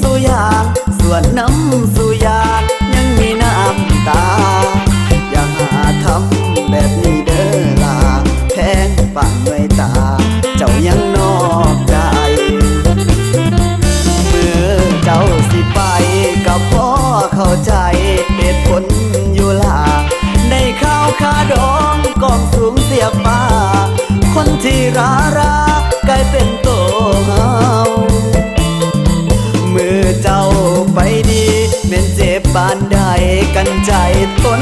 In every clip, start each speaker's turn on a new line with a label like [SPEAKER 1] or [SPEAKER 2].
[SPEAKER 1] สุยานส่วนน้ำสุยานยังมีน้ำตา อย่าหาทำแบบนี้เด้อลาแพงป่านด้วยตา เจ้ายังนอกใจเมื่อเจ้าสิไปกับพ่อเข้าใจเหตุผลอยู่ลาในข้าวคาดองกองสูงเสียบมาคนที่รารา กลายเป็น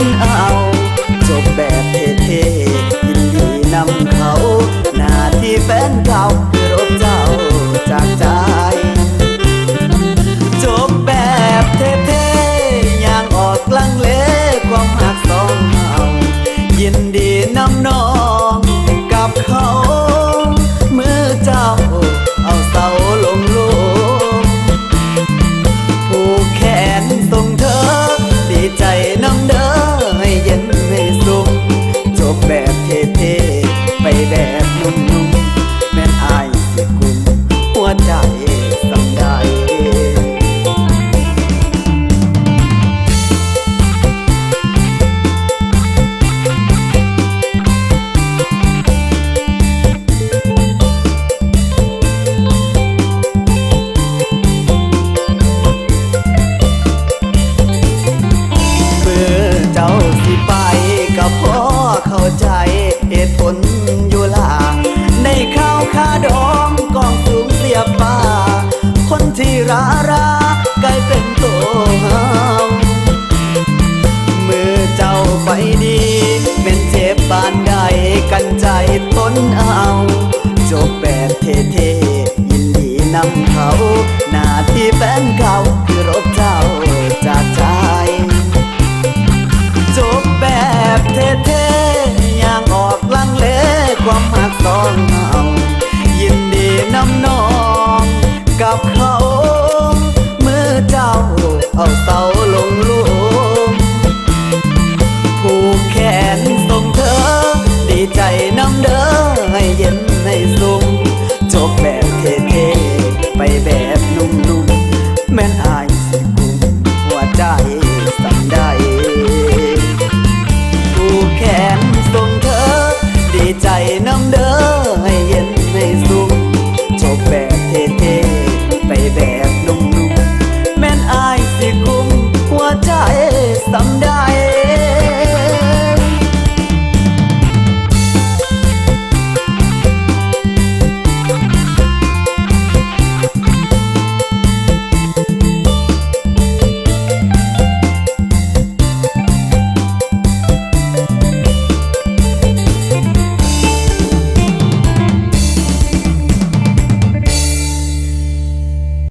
[SPEAKER 1] Oh. ติดตนเอา ให้เย็นให้สุขจบแบบเท่ๆไปแบบนุ่มๆแม่นอายสิกุมหัวใจสั่งได้ผูกแขนส่งเธอ ดีใจน้ำเด้อให้เย็นให้สุขจบแบบเท่ๆไปแบบนุ่มๆแม่นอายสิกุมหัวใจสั่ได้